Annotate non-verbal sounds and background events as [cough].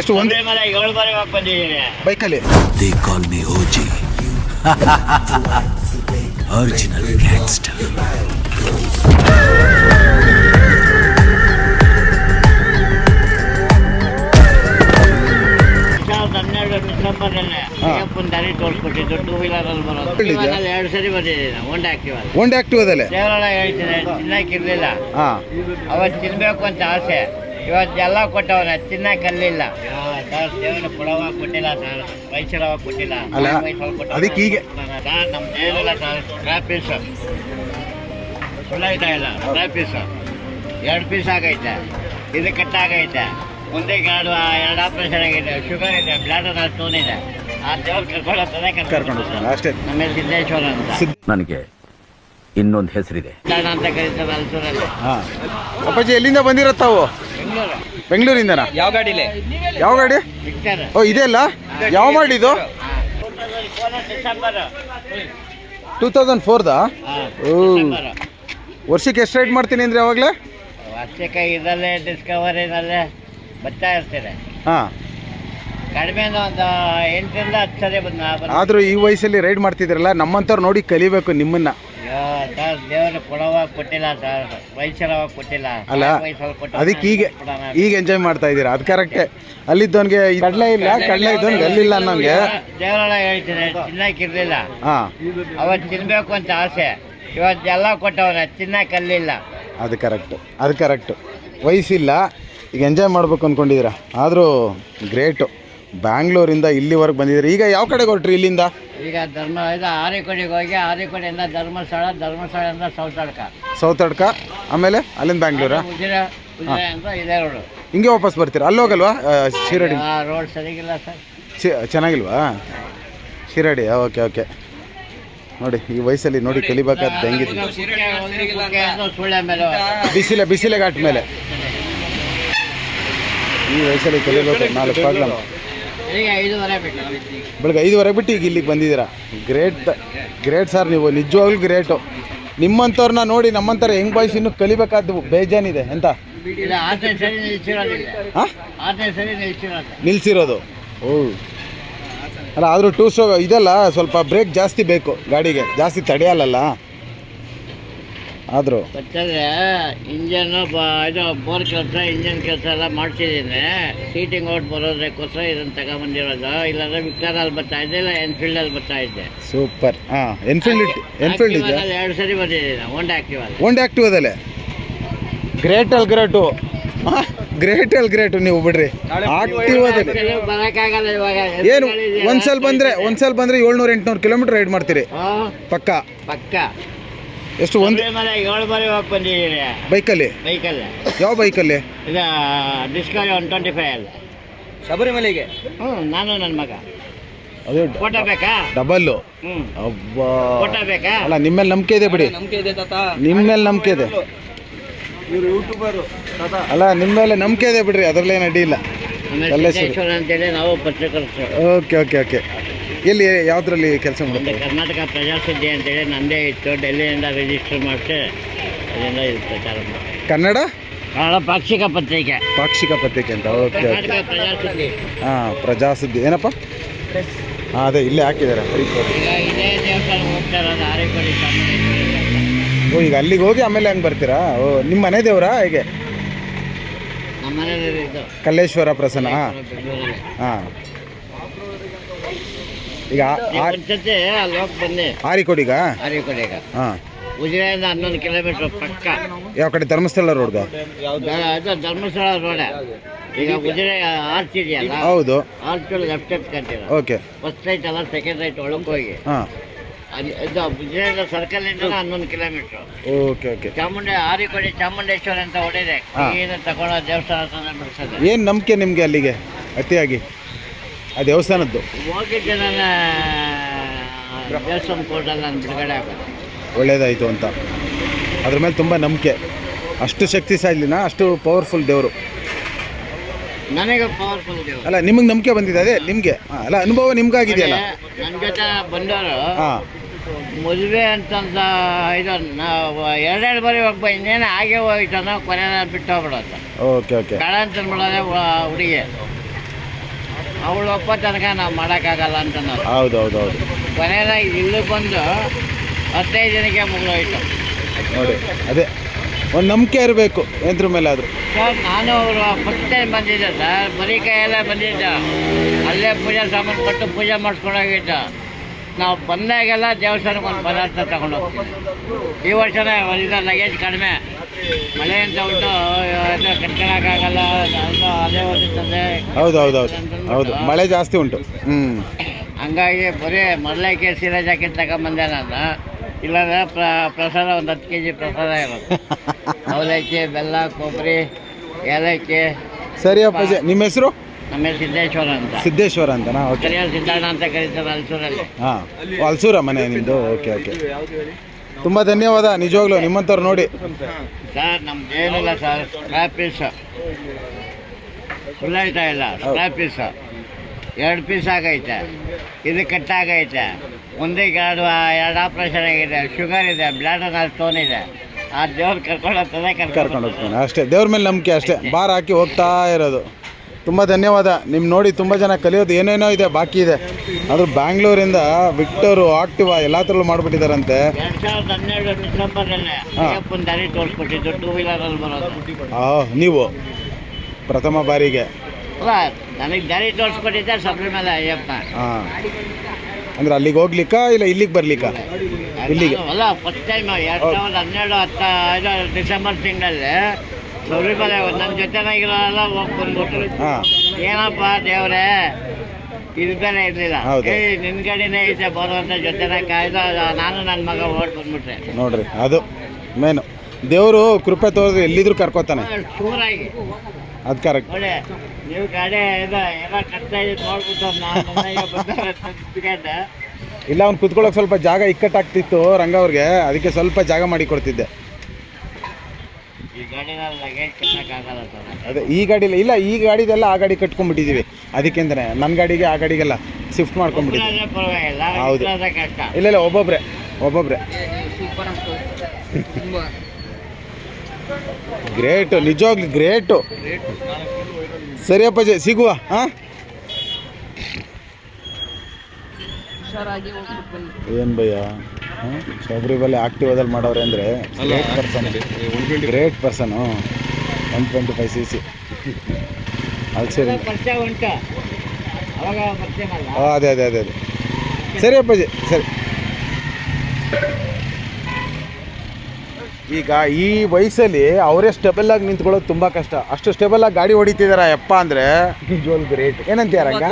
ಎಷ್ಟು ಒಂದು? ಏಳು ಬಾರಿ ಹೋಗಿ ಬಂದಿದ್ದೀನಿ. ಬೈಕಲ್ಲಿ. They call me OG original gangster ದಾರಿ ತೋರಿಸ್ಕೊಟ್ಟಿದ್ದು ಟೂ ವೀಲರ್ ಅಲ್ಲಿ ಬರೋದು? ಎರಡು ಸರಿ ಬಂದಿದ್ದೀನಿ ಹೊಂಡ ಆಕ್ಟಿವ್ ಅಲ್ಲಿ. ಆಕ್ಟಿವ್ ದೇವರೊಳ ಹೇಳ್ತೀನಿ ತಿನ್ನಕ್ಕೆ ಇರಲಿಲ್ಲ ಅವತ್ತು ತಿನ್ಬೇಕು ಅಂತ ಆಸೆ. ಇವತ್ತು ಎಲ್ಲ ಕೊಟ್ಟವನ ಸರ್ ದೇವರ ಕೊಡವ ಕೊಟ್ಟಿಲ್ಲ ಸರ್ ವಯಸ್ಸರವ ಕೊಟ್ಟಿಲ್ಲ. ಅಲ್ಲ, ಅದಕ್ಕೆ ಹೀಗೆ- ನಮ್ಮ ದೇವರಿಲ್ಲ ಟ್ರಾಪ್ ಪೀಸ್ ಸುಳ್ಳಾಯ್ತಾ ಇಲ್ಲ? ಟ್ರಾಪ್ ಪೀಸ್ ಎರಡು ಪೀಸ್ ಆಗೈತೆ. ಇದು ಕಟ್ಟಾಗೈತೆ. ಮುಂದೆ ಎರಡು ಎರಡು ಆಪರೇಷನ್ ಆಗಿದೆ. ಶುಗರ್ ಇದೆ ಬ್ಲಾಡರ್ ಸ್ಟೋನ್ ಇದೆ. ಆ ದೇವ್ರು ಕರ್ಕೊಂಡು ಕರ್ಕೊಂಡು ಅಷ್ಟೇ. ನಮ್ಮ ಹೆಸರು ಸಿದ್ದೇಶ್ವರ ಅಂತ. ನನಗೆ ಇನ್ನೊಂದು ಹೆಸರಿದೆ. ಅಂತ ಕರೀತಾರೆ ಅಲ್ಸೂರಲ್ಲಿ ಹಾಂ. ಅಪ್ಪಾಜಿ ಎಲ್ಲಿಂದ ಬಂದಿರೋ ತಾವು? ಬೆಂಗಳೂರು ಬೆಂಗಳೂರಿಂದನಾ? ಯಾವ ಗಾಡಿಲಿ? ಯಾವ ಗಾಡಿ? ಓ ಇದೆ ಅಲ್ಲ ಯಾವ ಮಾಡಿದ್ದು? ಟೂ ತೌಸಂಡ್ ಫೋರ್ದಾ? ಓ. ವರ್ಷಕ್ಕೆ ಎಷ್ಟು ರೈಡ್ ಮಾಡ್ತೀನಿ ಅಂದ್ರೆ ಯಾವಾಗಲೇ? ವರ್ಷಕ್ಕೆ ಇದರಲ್ಲೇ ಡಿಸ್ಕವರಿನಲ್ಲೇ ಬರ್ತಾ ಇರ್ತೀರಿ ಹಾಂ. ಕಡಿಮೆ ಒಂದು ಎಂಟರಿಂದ ಹತ್ತು ಸರಿ ಬಂದ ಆದರೂ ಈ ವಯಸ್ಸಲ್ಲಿ ರೈಡ್ ಮಾಡ್ತಿದ್ರಲ್ಲ ನಮ್ಮಂಥವ್ರು ನೋಡಿ ಕಲಿಬೇಕು ನಿಮ್ಮನ್ನ. ಸರ್ ದೇವರು ಕೊಡವಾಗ ಕೊಟ್ಟಿಲ್ಲ ಸರ್. ವಯಸ್ಸರವಾಗ ಕೊಟ್ಟಿಲ್ಲ. ಅಲ್ಲ ಅದಕ್ಕೆ ಈಗ ಈಗ ಎಂಜಾಯ್ ಮಾಡ್ತಾ ಇದ್ದೀರಾ? ಅದು ಕರೆಕ್ಟ್ ಅಲ್ಲಿದ್ದವನ್ಗೆ ಕಡಲೆ ಇಲ್ಲ ಕಡಲೆ ಇದ್ದವನ್ಗೆ ಅಲ್ಲಿಲ್ಲ ಅನ್ನೋಂಗೆ ದೇವರೊಳ ಹೇಳ್ತೀನಿ ತಿನ್ನಕ್ಕಿರ್ಲಿಲ್ಲ ಹಾಂ. ಅವತ್ತು ತಿನ್ಬೇಕು ಅಂತ ಆಸೆ. ಇವತ್ತು ಎಲ್ಲ ಕೊಟ್ಟವನ ತಿನ್ನಕ್ಕೆ ಅಲ್ಲಿಲ್ಲ. ಅದು ಕರೆಕ್ಟು ಅದು ಕರೆಕ್ಟು ವಯಸ್ಸಿಲ್ಲ ಈಗ ಎಂಜಾಯ್ ಮಾಡ್ಬೇಕು ಅಂದ್ಕೊಂಡಿದ್ದೀರಾ ಆದರೂ ಗ್ರೇಟು ಬ್ಯಾಂಗ್ಳೂರಿಂದ ಇಲ್ಲಿವರೆಗೆ ಬಂದಿದ್ರಿ ಈಗ ಯಾವ ಕಡೆಗೆ ಹೊರಟ್ರಿ ಇಲ್ಲಿಂದ? ಈಗ ಧರ್ಮ ಇದು ಆರಿಕೋಡಿಗೆ ಹೋಗಿ ಆರಿಕೋಡಿಯಿಂದ ಧರ್ಮಸ್ಥಳ ಧರ್ಮಸ್ಥಳದಿಂದ ಸೌತಡ್ಕ ಸೌತ್ ಅಡ್ಕ ಆಮೇಲೆ ಅಲ್ಲಿಂದ ಬ್ಯಾಂಗ್ಳೂರಾ? ಉಜಿರೆ ಉಜಿರೆ ಅಂತ ಇದೇ ರೋಡು ಹಿಂಗೆ ವಾಪಸ್ ಬರ್ತೀರಾ? ಅಲ್ಲಿ ಹೋಗಲ್ವಾ ಆ, ಶಿರಡಿ? ಆ ರೋಡ್ ಸರಿಗಿಲ್ಲ ಸರ್. ಚಿ ಚೆನ್ನಾಗಿಲ್ವಾ? Shirdi okay okay. ನೋಡಿ ಈ ವಯಸ್ಸಲ್ಲಿ ನೋಡಿ ಕಲಿಬೇಕಾದ ಹೆಂಗಿತ್ತು ಸುಳ್ಳೆ ಮೇಲೆ ಬಿಸಿಲೆ ಬಿಸಿಲೆ ಘಾಟ್ ಮೇಲೆ ಈ ವಯಸ್ಸಲ್ಲಿ ಕಲಿಬೇಕು ನಾಲ್ಕು ಪ್ರಾಬ್ಲಮ್ ಬೆಳಗ್ಗೆ ಐದುವರೆ ಬಿಟ್ಟು ಈಗ ಇಲ್ಲಿಗೆ ಬಂದಿದ್ದೀರಾ? ಗ್ರೇಟ್ ಗ್ರೇಟ್ ಸರ್ ನೀವು ನಿಜವಾಗ್ಲೂ ಗ್ರೇಟು ನಿಮ್ಮಂಥವ್ರನ್ನ ನೋಡಿ ನಮ್ಮಂಥವ್ರು ಹೆಂಗ್ ಬಾಯ್ಸ್ ಇನ್ನೂ ಕಲಿಬೇಕಾದ್ದು ಬೇಜಾನಿದೆ ಎಂತ? ನಿಲ್ಸಿರೋದು ಓ. ಅಲ್ಲ ಆದರೂ ಟೂ ಸ್ಟೋ ಇದೆಲ್ಲ ಸ್ವಲ್ಪ ಬ್ರೇಕ್ ಜಾಸ್ತಿ ಬೇಕು ಗಾಡಿಗೆ. ಜಾಸ್ತಿ ತಡೆಯಲ್ಲ ಆದರೂ. ಗೊತ್ತಂದ್ರೆ ಇಂಜನ್ ಇದು ಬೋರ್ ಕೆಲಸ ಇಂಜನ್ ಕೆಲಸ ಎಲ್ಲ ಮಾಡ್ಸಿದ್ದೀನಿ. ಸೀಟಿಂಗ್ ಔಟ್ ಬರೋದಕ್ಕೋಸ್ಕರ ಇದನ್ನ ತಗೊಂಬಂದಿರೋದು. ಇಲ್ಲಾಂದ್ರೆ ವಿಕ್ಟರಲ್ಲಿ ಬರ್ತಾ ಇದ್ದೆ ಇಲ್ಲ ಎನ್ಫೀಲ್ಡಲ್ಲಿ ಬರ್ತಾ ಇದ್ದೆ. ಸೂಪರ್. ಹಾಂ ಎನ್ಫೀಲ್ಡ್ ಎನ್ಫೀಲ್ಡ್ ಇದೆ ಎರಡು ಸರಿ ಬಂದಿದ್ದೀನಿ ಒಂದೇ ಆಕ್ಟಿವ್ ಅದಲ್ಲೇ ಗ್ರೇಟ್ ಅಲ್ಲಿ? ಗ್ರೇಟು. ಗ್ರೇಟ್ ಅಲ್ಲಿ ಗ್ರೇಟು ನೀವು ಬಿಡ್ರಿ. ಆಕ್ಟಿವ್ ಅದಲ್ಲಿ ಕೆಲವು ಬರೋಕ್ಕಾಗಲ್ಲ ಇವಾಗ. ಏನು ಒಂದ್ಸಲ ಬಂದರೆ ಒಂದ್ಸಲ ಬಂದ್ರೆ ಏಳ್ನೂರು ಎಂಟುನೂರು ಕಿಲೋಮೀಟರ್ ರೈಡ್ ಮಾಡ್ತೀರಿ. ಹಾಂ. ಪಕ್ಕ? ಪಕ್ಕ? ಎಷ್ಟು ಒಂದು ಮನೆ ಏಳು ಬಾರಿ ಹೋಗಿ ಬಂದಿದ್ದೀನಿ ಬೈಕಲ್ಲಿ? ಬೈಕಲ್ಲಿ. ಯಾವ ಬೈಕಲ್ಲಿ? ಇದು ಡಿಸ್ಕವರಿ ಒನ್ ಟ್ವೆಂಟಿ ಫೈವ್ ಅಲ್ಲಿ. ಶಬರಿಮಲೆಗೆ? ಹ್ಞೂ ನಾನು ನನ್ನ ಮಗ. ಅದು ಫೋಟೋ ಬೇಕಾ? ಡಬಲ್ಲು. ಅಬ್ಬಾ. ಫೋಟೋ ಬೇಕಾ? ಅಲ್ಲ ನಿಮ್ಮೇಲೆ ನಂಬಿಕೆ ಇದೆ ಬಿಡಿ. ನಂಬಿಕೆ ಇದೆ ತಾತ. ನಿಮ್ಮ ಮೇಲೆ ನಂಬಿಕೆ ಇದೆ. ಇವರು ಯೂಟ್ಯೂಬರು ತಾತ. ಅಲ್ಲ ನಿಮ್ಮ ಮೇಲೆ ನಂಬಿಕೆ ಇದೆ ಬಿಡ್ರಿ ಅದ್ರಲ್ಲೇನು ಅಡ್ಡಿ ಇಲ್ಲ ಎಲ್ಲ ಅಂತೇಳಿ ನಾವು ಪತ್ರಕರ್ತರು ಓಕೆ ಓಕೆ ಓಕೆ. ಎಲ್ಲಿ ಯಾವುದ್ರಲ್ಲಿ ಕೆಲಸ ಮಾಡುತ್ತೆ ಕರ್ನಾಟಕ ಪ್ರಜಾಸುದ್ದಿ ಅಂತೇಳಿ ನಂದೇ ಇತ್ತು ಡೆಲ್ಲಿಯಿಂದ ರಿಜಿಸ್ಟರ್ ಮಾಡಿಸಿ ಅದರಿಂದ ಇದು ಪ್ರಚಾರ ಮಾಡಿ ಕನ್ನಡ? ಕನ್ನಡ ಪಾಕ್ಷಿಕ ಪತ್ರಿಕೆ. ಪಾಕ್ಷಿಕ ಪತ್ರಿಕೆ ಅಂತ ಓಕೆ ಕರ್ನಾಟಕ ಪ್ರಜಾಸುದ್ದಿ ಹಾಂ ಪ್ರಜಾಸುದ್ದಿ ಏನಪ್ಪ? ಹಾಂ ಅದೇ ಇಲ್ಲೇ ಹಾಕಿದ್ದಾರೆ ಹರಿಕೋಟೆ. ಈಗ ಇದೇ ದೇವಸ್ಥಾನ ಹೋಗ್ತಾ ಇರೋದು ಆರೇಕೋಡಿ ಓ ಈಗ ಅಲ್ಲಿಗೆ ಹೋಗಿ ಆಮೇಲೆ ಹಂಗೆ ಬರ್ತೀರಾ? ಓ ನಿಮ್ಮ ಮನೆ ದೇವರಾ ಹೇಗೆ? ಇದು. ಕಲ್ಲೇಶ್ವರ ಪ್ರಸನ್ನ. ಬೆಂಗಳೂರಲ್ಲಿ ಹಾಂ. ಈಗ ಒಂದ್ಸತಿ ಅಲ್ಲಿ ಹೋಗಿ ಬನ್ನಿ. ಆರಿಕೋಡಿಗ ಆರೇಕೋಡಿಗ ಹಾಂ. ಉಜಿರೆಯಿಂದ ಹನ್ನೊಂದು ಕಿಲೋಮೀಟರ್ ಪಕ್ಕ. ಯಾವ ಕಡೆ ಧರ್ಮಸ್ಥಳ ರೋಡ್ಗ? ದ- ಇದು ಧರ್ಮಸ್ಥಳ ರೋಡ. ಈಗ ಉಜಿರೆ ಆರ್ಚ್ ಇದೆಯಲ್ಲ? ಹೌದು. ಆರ್ಚ್ ಲೆಫ್ಟ್ ಎತ್ಕೊಂತೀರ ಓಕೆ. ಫಸ್ಟ್ ರೈಟ್ ಅಲ್ಲ ಸೆಕೆಂಡ್ ರೈಟ್ ಒಳಗೆ ಹೋಗಿ. ಹಾಂ. ಅಲ್ಲಿ ಇದು ಉಜಿರೆಯಿಂದ ಸರ್ಕಲ್ ಇಂದ ಹನ್ನೊಂದು kilometre. Okay okay. Chamundi Arikodi Chamundeshwara ಅಂತ ಹೊಡಿದೆ. ಹಾ. ಏನು ತಗೊಳ್ಳೋ ದೇವಸ್ಥಾನ ಬಿಡಿಸೋದು. ಏನು ನಂಬಿಕೆ ನಿಮಗೆ ಅಲ್ಲಿಗೆ? ಅತಿಯಾಗಿ? ಆ ದೇವಸ್ಥಾನದ್ದು. ಹೋಗಿದ್ದೆ ನನ್ನ ದೇವಸ್ಥಾನ ಕೋರ್ಟಲ್ಲಿ ನಾನು ಬಿಡುಗಡೆ ಆಗೋದು. ಒಳ್ಳೇದಾಯಿತು ಅಂತ. ಅದ್ರ ಮೇಲೆ ತುಂಬ ನಂಬಿಕೆ. ಅಷ್ಟು ಶಕ್ತಿಶಾಲಿನ ಅಷ್ಟು ಪವರ್ಫುಲ್ ದೇವರು. ನನಗೆ ಪವರ್ಫುಲ್ ದೇವರು. ಅಲ್ಲ ನಿಮಗೆ ನಂಬಿಕೆ ಬಂದಿದೆ ಅದೇ ನಿಮಗೆ. ಅಲ್ಲ ಅನುಭವ ನಿಮ್ಗಾಗಿದೆಯಲ್ಲ? ನನ್ನ ಜೊತೆ ಬಂದವರು ಹಾಂ. ಮದುವೆ ಅಂತಂದ ಇದು ನಾವು ಎರಡೆರಡು ಬಾರಿ ಹೋಗ್ಬ ಇನ್ನೇನು ಹಾಗೆ ಹೋಯ್ತಾನ ಕೊನೆ ಬಿಟ್ಟು ಹೋಗ್ಬಿಡತ್ತೆ. ಓಕೆ ಓಕೆ ಬೇಡ ಅಂತ ಹುಡುಗಿ. ಅವಳು ಒಪ್ಪ ತನಕ ನಾವು ಮಾಡೋಕ್ಕಾಗಲ್ಲ ಅಂತ ನಾವು ಹೌದು ಹೌದು ಹೌದು ಕೊನೆಯದಾಗಿ ಇಲ್ಲಿ ಬಂದು ಹದಿನೈದು ಜನಕ್ಕೆ ಮುಗಿದೋಯ್ತು ನೋಡಿ ಅದೇ ಒಂದು ನಂಬಿಕೆ ಇರಬೇಕು ಎಂದ್ರ ಮೇಲೆ ಆದರೂ ಸರ್ ನಾನು ಅವರು ಫಸ್ಟ್ ಟೈಮ್ ಬಂದಿದ್ದೆ ಸರ್ ಬರೀ ಕೈಯೆಲ್ಲ ಬಂದಿದ್ದ. ಅಲ್ಲೇ ಪೂಜೆ ಸಾಮಾನು ಕೊಟ್ಟು ಪೂಜೆ ಮಾಡಿಸ್ಕೊಂಡು ಹೋಗಿದ್ದ. ನಾವು ಬಂದಾಗೆಲ್ಲ ದೇವಸ್ಥಾನಕ್ಕೆ ಒಂದು ಪದಾರ್ಥ ತಗೊಂಡು ಹೋಗ್ತೀವಿ ಈ ವರ್ಷನೇ ಲಗೇಜ್ ಕಡಿಮೆ. ಮಳೆ ಅಂತ ಉಂಟು ಕಟ್ಕೊಳಕ್ಕಾಗಲ್ಲ ಅದು ಹೌದು ಹೌದು ಹೌದು ಹೌದು. ಮಳೆ ಜಾಸ್ತಿ ಉಂಟು. ಹ್ಞೂ ಹಂಗಾಗಿ ಬರೀ ಮರಳಕ್ಕೆ ಸೀರೆ ಜಾಕೆಟ್ ತಗೊಂಬಂದೆ ನಾನು ಇಲ್ಲಾಂದ್ರೆ ಪ್ರ ಪ್ರಸಾದ ಒಂದು ಹತ್ತು ಕೆ ಜಿ ಪ್ರಸಾದ ಇರೋದು [laughs] ಅವಲಕ್ಕಿ ಬೆಲ್ಲ ಕೊಬ್ಬರಿ ಏಲಕ್ಕಿ. ಸರಿ ಅಪ್ಪಾಜಿ ನಿಮ್ಮ ಹೆಸರು? ನಮ್ಮ ಹೆಸರು ಸಿದ್ದೇಶ್ವರ ಅಂತ. ಸಿದ್ದೇಶ್ವರ ಅಂತನಾ ಓಕೆ. ಸಿದ್ದಣ್ಣ ಅಂತ ಕರೀತಾರೆ ಅಲ್ಸೂರಲ್ಲಿ. ಹಾಂ. ಅಲ್ಸೂರ ಮನೆ ನಿಮ್ಮದು ಓಕೆ ಓಕೆ. ತುಂಬ ಧನ್ಯವಾದ. ನಿಜವಾಗ್ಲೂ ನಿಮ್ಮಂಥವ್ರು ನೋಡಿ. ಸರ್ ನಮ್ದೇನಿಲ್ಲ ಸರ್ ಸ್ಕ್ರಾಪ್ ಪೀಸ್ ಫುಲ್ ಆಯ್ತಾ ಇಲ್ಲ? ಸ್ಕ್ರಾಪ್ ಪೀಸ್ ಎರಡು ಪೀಸ್ ಆಗೈತೆ. ಇದು ಕಟ್ಟಾಗೈತೆ. ಮುಂದಕ್ಕೆ ಎರಡು ಎರಡು ಆಪ್ರೇಷನ್ ಆಗಿದೆ. ಶುಗರ್ ಇದೆ ಬ್ಲಾಡರ್ ಸ್ಟೋನ್ ಇದೆ. ಆ ದೇವ್ರು ಕರ್ಕೊಂಡು ಹೋಗ್ತದೆ ಕರ್ಕೊಂಡು ಕರ್ಕೊಂಡು ಹೋಗ್ತಾನೆ. ಅಷ್ಟೇ. ದೇವ್ರ ಮೇಲೆ ನಂಬಿಕೆ ಅಷ್ಟೇ. ಬಾರ್ ಹಾಕಿ ಹೋಗ್ತಾ ಇರೋದು. ತುಂಬ ಧನ್ಯವಾದ. ನಿಮ್ಮ ನೋಡಿ ತುಂಬ ಜನ ಕಲಿಯೋದು ಏನೇನೋ ಇದೆ, ಬಾಕಿ ಇದೆ. ಆದರೂ ಬ್ಯಾಂಗ್ಳೂರಿಂದ ವಿಕ್ಟೋರು ಆಕ್ಟಿವಾ ಎಲ್ಲ ಥರಲ್ಲೂ ಮಾಡಿಬಿಟ್ಟಿದ್ದಾರಂತೆ ಹಾಂ ನೀವು ಪ್ರಥಮ ಬಾರಿಗೆ. ನನಗೆ ಹಾಂ. ಅಂದ್ರೆ ಅಲ್ಲಿಗೆ ಹೋಗ್ಲಿಕ್ಕ ಇಲ್ಲ ಇಲ್ಲಿಗೆ ಬರ್ಲಿಕ್ಕ? ಇಲ್ಲಿಗೆ. ಅಲ್ಲ ಫಸ್ಟ್ ಟೈಮ್ ಎರಡು ಸಾವಿರದ ಹನ್ನೆರಡು ಹತ್ತ ಡಿಸೆಂಬರ್ ತಿಂಗಳಲ್ಲಿ ಶಬರಿಮಲೆ ನಮ್ಮ ಜೊತೆನಾಗಿರೋಲ್ಲ ಹೋಗಿ ಬಂದ್ಬಿಟ್ರು ಹಾಂ. ಏನಪ್ಪ ದೇವ್ರೆ ಇದು ಇರಲಿಲ್ಲ. ಹೌದು. ಏ ನಿನ್ನ ಕಡೆನೇ ಐತೆ ಬರುವಂತ ಜೊತೆನ ಕಾಯ್ದು ನಾನು ನನ್ನ ಮಗ ಓಡ್ ಬಂದ್ಬಿಟ್ರೆ. ನೋಡ್ರಿ ಅದು ಮೇನು ದೇವರು ಕೃಪೆ ತೋರಿದ್ರೆ ಎಲ್ಲಿದ್ರು ಕರ್ಕೋತಾನೆ. ಚೂರಾಗಿ ಅದು ಕರೆಕ್ಟ್ ನೋಡಿ ನೀವು ಕಡೆ ಇದು ಎಲ್ಲ ಕಷ್ಟ ಇದೆ ನೋಡ್ಬಿಟ್ಟು ನಾನು ಮನೆಗೆ ಬಂದರೆ ನಿಂತ್ಕೊಂಡೆ. ಇಲ್ಲ ಅವ್ನು ಕುತ್ಕೊಳ್ಳೋಕೆ ಸ್ವಲ್ಪ ಜಾಗ ಇಕ್ಕಟ್ಟಾಗ್ತಿತ್ತು ರಂಗ ಅವ್ರಿಗೆ ಅದಕ್ಕೆ ಸ್ವಲ್ಪ ಜಾಗ ಮಾಡಿ ಕೊಡ್ತಿದ್ದೆ ಈ ಗಾಡಿನ ಲಗೇಜ್ ಕಟ್ಟಕ್ಕಾಗಲ್ಲ ಸರ್ ಅದೇ ಈ ಗಾಡಿಲಿ ಇಲ್ಲ ಈ ಗಾಡಿದೆಲ್ಲ ಆ ಗಾಡಿ ಕಟ್ಕೊಂಡ್ಬಿಟ್ಟಿದ್ದೀವಿ ಅದಕ್ಕೆಂದ್ರೆ ನನ್ನ ಗಾಡಿಗೆ ಆ ಗಾಡಿಗೆಲ್ಲ ಶಿಫ್ಟ್ ಮಾಡ್ಕೊಂಡ್ಬಿಟ್ಟಿದ್ವಿ. ಇಲ್ಲಾಂದ್ರೆ ಹೌದು. ಇಲ್ಲ ಇಲ್ಲ ಒಬ್ಬೊಬ್ರೆ ಒಬ್ಬೊಬ್ರೆ. ಗ್ರೇಟು ನಿಜವಾಗ್ಲಿ ಗ್ರೇಟು. ಸರಿ ಅಪ್ಪಾಜಿ ಸಿಗುವ ಹಾಂ? ಏನು ಭಯ್ಯ ಹಾಂ ಶಬರಿಮಲೆ ಆಕ್ಟಿವಾದಲ್ಲಿ ಮಾಡೋರೆ ಅಂದರೆ great person great person one twenty five C C ಅಲ್ಲಿ ಸರಿ ಪರಿಚಯ ಅವಾಗ ಪರಿಚಯ ಮಾಡಲ್ಲ ಹಾಂ ಅದೇ ಅದೇ ಅದೇ ಅದೇ. ಸರಿ ಅಪ್ಪಾಜಿ ಸರಿ. ಈಗ ಈ ವಯಸ್ಸಲ್ಲಿ ಅವರೇ ಸ್ಟೆಬಲ್ ಆಗಿ ನಿಂತ್ಕೊಳ್ಳೋದು ತುಂಬ ಕಷ್ಟ. ಅಷ್ಟು ಸ್ಟೆಬಲ್ ಆಗಿ ಗಾಡಿ ಹೊಡಿತಿದಾರ ಯಪ್ಪ ಅಂದರೆ? ಗ್ರೇಟ್ ಏನಂತೀಯ ರಂಗ?